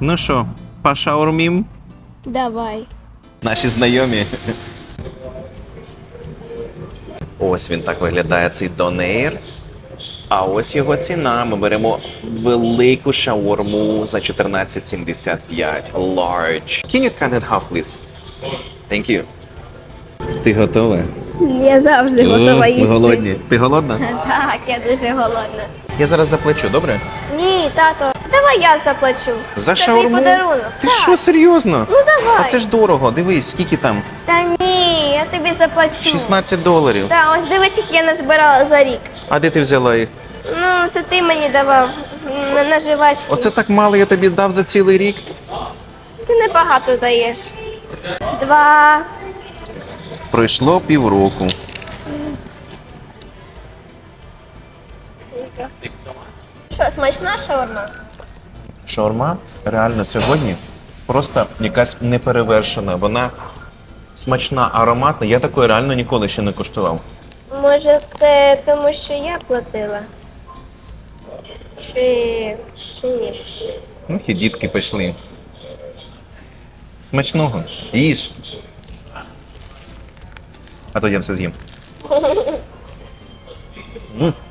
Ну що, пошаурмім? Давай. Наші знайомі. Ось він так виглядає цей донейр. А ось його ціна. Ми беремо велику шаурму за 14,75. Large. Can you cut it half, please? Thank you. Ти готова? Я завжди готова Ми голодні. Ти голодна? Так, я дуже голодна. Я зараз заплачу, добре? Ні, тато, давай я заплачу. За Це твій шаурму? подарунок. Ти так. що, серйозно? Ну давай. А це ж дорого. Дивись, скільки там? Та ні, я тобі заплачу. 16 доларів. Та ось дивись, як я назбирала за рік. А де ти взяла їх? Ну, це ти мені давав на, на жвачки. Оце так мало я тобі дав за цілий рік. Ти небагато даєш. Два. Пройшло півроку. Що, смачна шаурма? Шаурма реально сьогодні просто якась неперевершена. Вона смачна, ароматна. Я такої реально ніколи ще не куштував. Може, це тому, що я платила? Чи, чи ні? Ну, і дітки пішли. Смачного. Їж. А то я все з'їм. М.